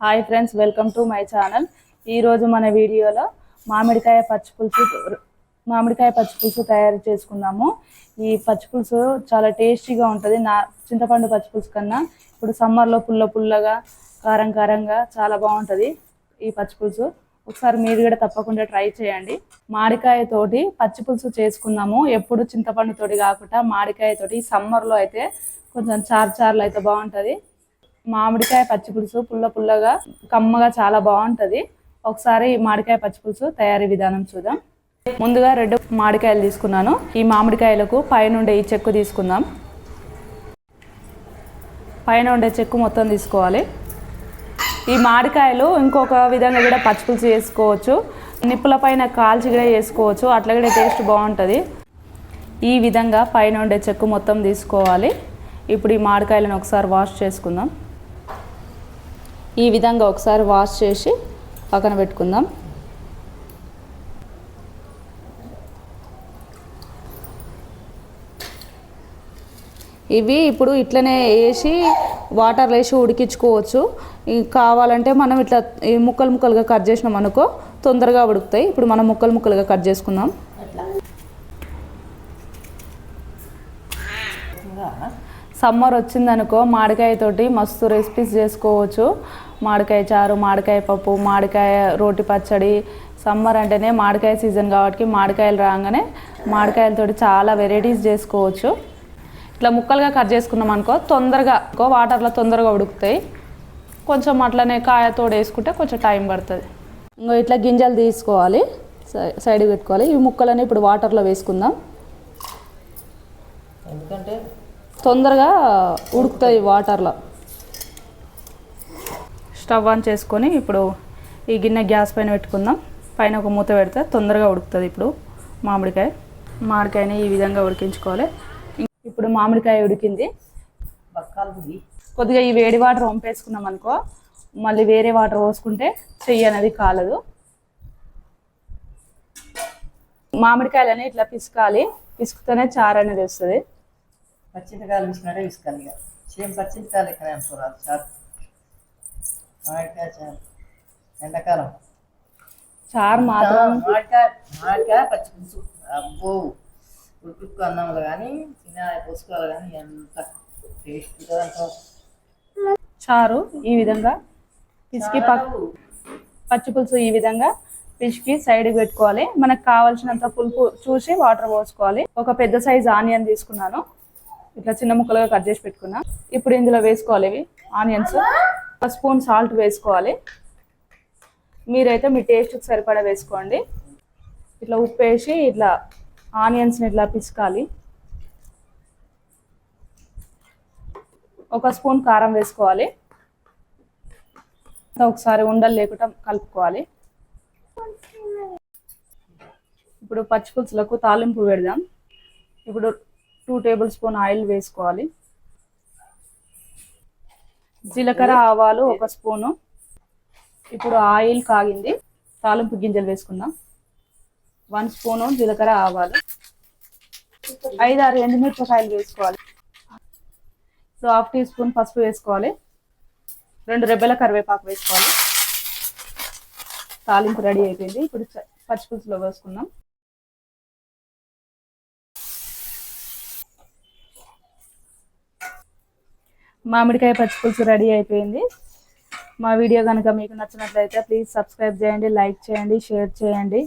Hi friends welcome to my channel. ఈరోజు మన వీడియోలో మామిడికాయ పచ్చి పులుసు మామిడికాయ పచ్చి పులుసు తయారు చేసుకుందాము. ఈ పచ్చి పులుసు చాలా టేస్టీగా ఉంటుంది. నా చింతపండు పచ్చి పులుసు కన్నా ఇప్పుడు సమ్మర్లో పుల్ల పుల్లగా కారం కారంగా చాలా బాగుంటుంది ఈ పచ్చి పులుసు. ఒకసారి మీరు కూడా తప్పకుండా ట్రై చేయండి. మామిడికాయతోటి తోటి పచ్చి పులుసు చేసుకుందాము. ఎప్పుడు చింతపండు తోటి కాకుండా మామిడికాయతోటి సమ్మర్లో అయితే కొంచెం చార్ చార్లు అయితే బాగుంటుంది. మామిడికాయ పచ్చి పులుసు పుల్ల పుల్లగా కమ్మగా చాలా బాగుంటుంది. ఒకసారి మామిడికాయ పచ్చి పులుసు తయారీ విధానం చూద్దాం. ముందుగా రెండు మామిడికాయలు తీసుకున్నాను. ఈ మామిడికాయలకు పైన ఉండే ఈ చెక్కు తీసుకుందాం. పైన ఉండే చెక్కు మొత్తం తీసుకోవాలి. ఈ మామిడికాయలు ఇంకొక విధంగా కూడా పచ్చి పులుసు చేసుకోవచ్చు. నిప్పుల పైన కాల్చి కూడా చేసుకోవచ్చు. అట్లా కూడా టేస్ట్ బాగుంటుంది. ఈ విధంగా పైన ఉండే చెక్కు మొత్తం తీసుకోవాలి. ఇప్పుడు ఈ మామిడికాయలను ఒకసారి వాష్ చేసుకుందాం. ఈ విధంగా ఒకసారి వాష్ చేసి పక్కన పెట్టుకుందాం. ఇవి ఇప్పుడు ఇట్లనే వేసి వాటర్ వేసి ఉడికించుకోవచ్చు. కావాలంటే మనం ఇట్లా ముక్కలు ముక్కలుగా కట్ చేసినాం అనుకో తొందరగా ఉడుకుతాయి. ఇప్పుడు మనం ముక్కలు ముక్కలుగా కట్ చేసుకుందాం. సమ్మర్ వచ్చిందనుకో మామిడికాయతోటి మస్తు రెసిపీస్ చేసుకోవచ్చు. మామిడికాయ చారు మామిడికాయ పప్పు మామిడికాయ రోటి పచ్చడి. సమ్మర్ అంటేనే మామిడికాయ సీజన్ కాబట్టి మామిడికాయలు రాగానే మామిడికాయలతోటి చాలా వెరైటీస్ చేసుకోవచ్చు. ఇట్లా ముక్కలుగా కట్ చేసుకున్నాం అనుకో తొందరగా ఇంకో వాటర్లో తొందరగా ఉడుకుతాయి. కొంచెం అట్లనే కాయ వేసుకుంటే కొంచెం టైం పడుతుంది. ఇంకో ఇట్లా గింజలు తీసుకోవాలి. సై- పెట్టుకోవాలి. ఈ ముక్కలని ఇప్పుడు వాటర్లో వేసుకుందాం. ఎందుకంటే తొందరగా ఉడుకుతాయి వాటర్లో. స్టవ్ ఆన్ చేసుకొని ఇప్పుడు ఈ గిన్నె గ్యాస్ పైన పెట్టుకుందాం. పైన ఒక మూత పెడితే తొందరగా ఉడుకుతుంది ఇప్పుడు మామిడికాయ. మామిడికాయని ఈ విధంగా ఉడికించుకోవాలి. ఇప్పుడు మామిడికాయ ఉడికింది. కొద్దిగా ఈ వేడి వాటర్ వంపేసుకున్నాం అనుకో మళ్ళీ వేరే వాటర్ పోసుకుంటే చెయ్యి అనేది కాలదు. మామిడికాయలని ఇట్లా పిసుకాలి. పిసుకుతూనే చారు అనేది వస్తుంది. పచ్చింతకాయలు విసినట్టే విసుకాలి ఇక. సేమ్ పచ్చింతకాయలు ఎక్కడ అనుకోరాదు చాలు. మామిడికాయ చాలు. ఎండాకాలం. చారు మాత్రం మామిడికాయ మామిడికాయ పచ్చి పులుసు. అబ్బో ఉడుకు అన్నంలో కానీ తిన పోసుకోవాలి కానీ ఎంత టేస్ట్ చారు ఈ విధంగా. పిసికి పచ్చి పులుసు ఈ విధంగా పిసికి సైడ్కి పెట్టుకోవాలి. మనకు కావాల్సినంత పులుపు చూసి వాటర్ పోసుకోవాలి. ఒక పెద్ద సైజ్ ఆనియన్ తీసుకున్నాను. ఇట్లా చిన్న ముక్కలుగా కట్ చేసి పెట్టుకున్నా. ఇప్పుడు ఇందులో వేసుకోవాలి ఇవి ఆనియన్స్. ఒక స్పూన్ సాల్ట్ వేసుకోవాలి. మీరైతే మీ టేస్ట్కి సరిపడా వేసుకోండి. ఇట్లా ఉప్పు వేసి ఇట్లా ఆనియన్స్ని ఇట్లా పిసుకాలి. ఒక స్పూన్ కారం వేసుకోవాలి. ఒకసారి ఉండలు లేకుండా కలుపుకోవాలి. ఇప్పుడు పచ్చిపులుసులకు తాలింపు పెడదాం. ఇప్పుడు టూ టేబుల్ స్పూన్ ఆయిల్ వేసుకోవాలి. జీలకర్ర ఆవాలు ఒక స్పూను. ఇప్పుడు ఆయిల్ కాగింది. తాలింపు గింజలు వేసుకుందాం. వన్ స్పూను జీలకర్ర ఆవాలు. ఐదు ఆరు ఎండుమిరపకాయలు వేసుకోవాలి. సో హాఫ్ టీ స్పూన్ పసుపు వేసుకోవాలి. రెండు రెబ్బల కరివేపాకు వేసుకోవాలి. తాలింపు రెడీ అయిపోయింది. ఇప్పుడు పచ్చిపులుసులో వేసుకుందాం. మామిడికాయ పచ్చిపులుసు రెడీ అయిపోయింది. మా వీడియో కనుక మీకు నచ్చినట్లయితే ప్లీజ్ సబ్స్క్రైబ్ చేయండి లైక్ చేయండి షేర్ చేయండి.